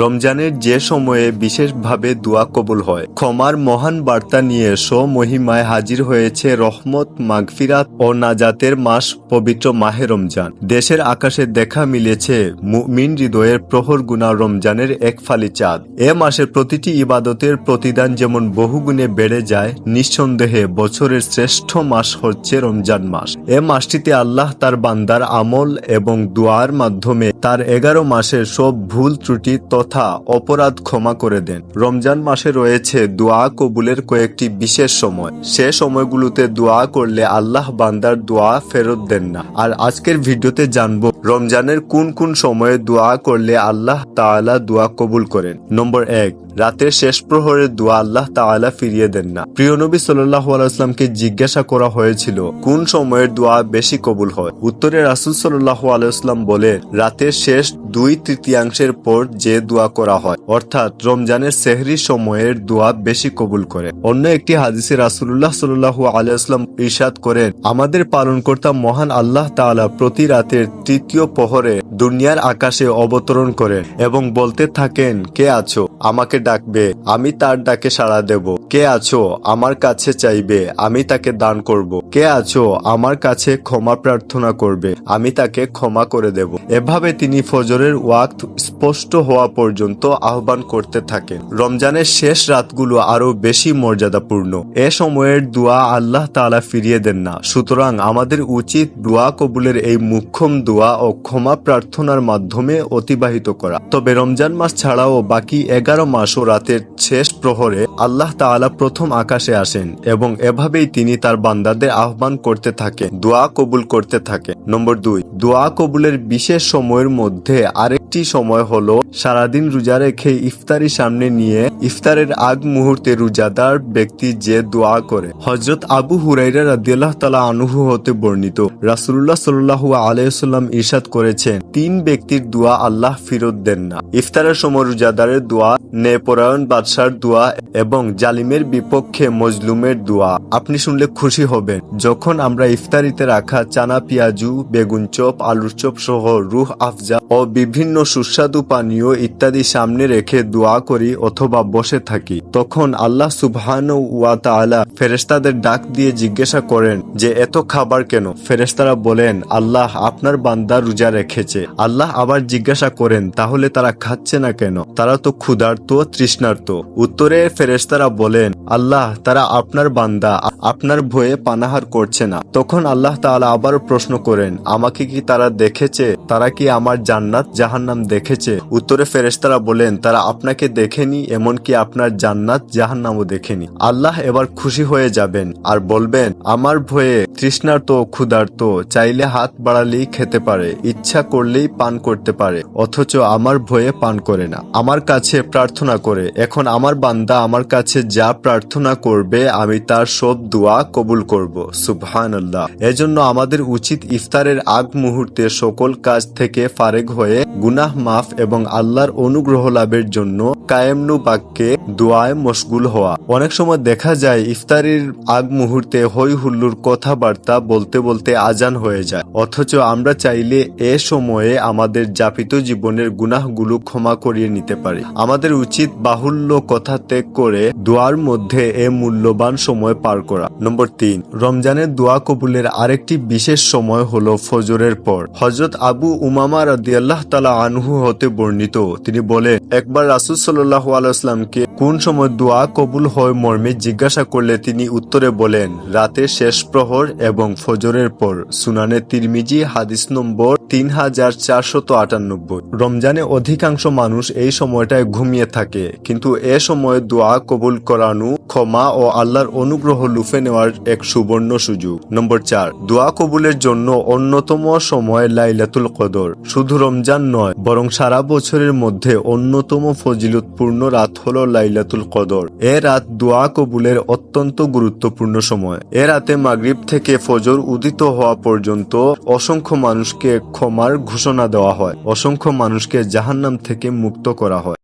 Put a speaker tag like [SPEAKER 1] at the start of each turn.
[SPEAKER 1] রমজানের যে সময়ে বিশেষভাবে দোয়া কবুল হয়, ক্ষমার মহান বার্তা নিয়ে মহিমায় হাজির হয়েছে রহমত, মাগফিরাত ও নাজাতের মাস পবিত্র মাহে রমজান। দেশের আকাশে দেখা মিলেছে মুমিন হৃদয়ের প্রহর গুণা রমজানের এক ফালি চাঁদ। এ মাসের প্রতিটি ইবাদতের প্রতিদান যেমন বহুগুণে বেড়ে যায়, নিঃসন্দেহে বছরের শ্রেষ্ঠ মাস হচ্ছে রমজান মাস। এ মাসটিতে আল্লাহ তার বান্দার আমল এবং দোয়ার মাধ্যমে তার এগারো মাসের সব ভুল ত্রুটি তথা অপরাধ ক্ষমা করে দেন। রমজান মাসে রয়েছে দোয়া কবুলের কয়েকটি বিশেষ সময়। সে সময়গুলোতে দোয়া করলে আল্লাহ বান্দার দোয়া ফেরত দেন না। আর আজকের ভিডিওতে জানব, রমজানের কোন কোন সময়ে দোয়া করলে আল্লাহ তাআলা দোয়া কবুল করেন? নম্বর এক রাতের শেষ প্রহরের দোয়া আল্লাহ তাআলা ফিরিয়ে দেন না। প্রিয় নবী সাল্লাল্লাহু আলাইহি ওয়াসাল্লামকে জিজ্ঞাসা করা হয়েছিল, কোন সময়ের দোয়া বেশি কবুল হয়? উত্তরে রাসূল সাল্লাল্লাহু আলাইহি ওয়াসাল্লাম বলে, রাতের শেষ দুই তৃতীয়াংশের পর যে দোয়া করা হয়, অর্থাৎ রমজানের সেহরি সময়ের দোয়া বেশি কবুল করে। অন্য একটি হাদিসে রাসূলুল্লাহ সাল্লাল্লাহু আলাইহি ওয়াসাল্লাম ইরশাদ করেন, আমাদের পালনকর্তা মহান আল্লাহ তাআলা প্রতি রাতের তৃতীয় প্রহরে দুনিয়ার আকাশে অবতরণ করেন এবং বলতে থাকেন, কে আছো? আমাকে ডাকবে, আমি তার ডাকে সাড়া দেব। কে আছো? আমার কাছে চাইবে, আমি তাকে দান করব। কে আছো? আমার কাছে ক্ষমা প্রার্থনা করবে, আমি তাকে ক্ষমা করে দেব। এভাবে তিনি ফজরের ওয়াক্ত স্পষ্ট হওয়া পর্যন্ত আহ্বান করতে থাকেন। রমজানের শেষ রাতগুলো আরও বেশি মর্যাদাপূর্ণ। এ সময়ের দোয়া আল্লাহ তাআলা ফিরিয়ে দেন না। সুতরাং আমাদের উচিত দোয়া কবুলের এই মুখ্যম দোয়া ও ক্ষমা প্রার্থনার মাধ্যমে অতিবাহিত করা। তবে রমজান মাস ছাড়াও বাকি এগারো মাসও রাতের শেষ প্রহরে আল্লাহ তাআলা প্রথম আকাশে আসেন এবং এভাবেই তিনি তার বান্দাদের আহ্বান করতে থাকেন, দোয়া কবুল করতে থাকে নম্বর দুই, দোয়া কবুলের বিশেষ সময়ের মধ্যে আরেকটি সময় হলো সারাদিন রোজা রেখে ইফতারি সামনে নিয়ে ইফতারের আগ মুহূর্তে রোজাদার ব্যক্তি যে দোয়া করে। হজরত আবু হুরাইরা রাদিয়াল্লাহ তালা আনুহু হতে বর্ণিত রাসুল্লাহ সাল্লাহু আলাইসাল্লাম ইরশাদ করেছেন, তিন ব্যক্তির দোয়া আল্লাহ ফিরত দেন না। ইফতারের সময় রোজাদারের দোয়া নেপরায়ণ বাদশার দোয়া এবং জালিমের বিপক্ষে মজলুমের দোয়া। আপনি শুনলে খুশি হবেন, যখন আমরা ইফতারিতে রাখা চানা পেঁয়াজু, বেগুন চপ, আলুর চপ সহ রুহ, আফজা ও বিভিন্ন সুস্বাদু পানীয় ইত্যাদি সামনে রেখে দোয়া করি অথবা বসে থাকি, তখন আল্লাহ সুবহান ওয়া তাআলা ফেরেশতাদের ডাক দিয়ে জিজ্ঞাসা করেন যে, এত খাবার কেন? ফেরেশতারা বলেন, আল্লাহ আপনার বান্দা রোজা রেখেছে। আল্লাহ আবার জিজ্ঞাসা করেন, তাহলে তারা খাচ্ছে না কেন? তারা তো ক্ষুধার্ত তৃষ্ণার্ত। উত্তরে ফেরেশতারা বলেন, আল্লাহ, তারা আপনার বান্দা, আপনার ভয়ে পানাহার করছে না। তখন আল্লাহ তাআলা আবার প্রশ্ন করেন, আমাকে কি তারা দেখেছে? তারা কি আমার জান্নাত জাহান্নাম দেখেছে? উত্তরে ফেরেশতারা বলেন, তারা আপনাকে দেখেনি, এমনকি আপনার জান্নাত জাহান্নামও দেখেনি। আল্লাহ এবার খুশি হয়ে যাবেন আর বলবেন, আমার ভয়ে তৃষ্ণার্ত ক্ষুধার্ত, চাইলে হাত বাড়ালেই খেতে পারে, ইচ্ছা করলেই পান করতে পারে, অথচ আমার ভয়ে পান করে না। আমার কাছে প্রার্থনা করে, এখন আমার বান্দা আমার কাছে যা প্রার্থনা করবে, আমি তার সব দোয়া কবুল করব। সুবহান আল্লাহ এজন্য আমাদের উচিত ইফতারের আগ মুহূর্তে সকল কাজ থেকে ফারেক হয়ে গুনাহ মাফ এবং আল্লাহর অনুগ্রহ লাভের জন্য কায়েমনু বাক্যে দোয়ায় মশগুল হওয়া। অনেক সময় দেখা যায় ইফতারির আগ মুহূর্তে হই হুল্লুর কথাবার্তা বলতে বলতে আজান হয়ে যায়। অথচ আমরা চাইলে এ সময়ে আমাদের যাপিত জীবনের গুনাহগুলো ক্ষমা করিয়ে নিতে পারি। আমাদের উচিত বাহুল্য কথা ত্যাগ করে দোয়ার মধ্যে এ মূল্যবান সময় পার করা। নম্বর তিন, রমজানের দোয়া কবুলের আরেকটি বিশেষ সময় হলো ফজরের পর। হজরত আবু উমামা রাদিয়াল্লাহ তালা আনহু হতে বর্ণিত। তিনি বলেন, একবার রাসুল সাল্লাহ আলাইসলামকে কোন সময় দোয়া কবুল হয় মর্মে জিজ্ঞাসা করলে তিনি উত্তরে বলেন রাতের শেষ প্রহর এবং ফজরের পর। সুনানে তিরমিজি হাদিস নম্বর তিন হাজার চারশত আটানব্বই। রমজানে অধিকাংশ মানুষ এই সময়টায় ঘুমিয়ে থাকে, কিন্তু এ সময় দোয়া কবুল করানো ক্ষমা ও আল্লাহর অনুগ্রহ লুফে নেওয়ার এক সুবর্ণ সুযোগ। নম্বর চার, দোয়া কবুলের জন্য অন্যতম সময় লাইলাতুল কদর। শুধু রমজান নয়, বরং সারা বছরের মধ্যে অন্যতম ফজিলতপূর্ণ রাত হল লাইলাতুল কদর। এ রাত দোয়া কবুলের অত্যন্ত গুরুত্বপূর্ণ সময়। এ রাতে মাগরিব থেকে ফজর উদিত হওয়া পর্যন্ত অসংখ্য মানুষকে ক্ষমার ঘোষণা দেওয়া হয়। অসংখ্য মানুষকে জাহান্নাম থেকে মুক্ত করা হয়।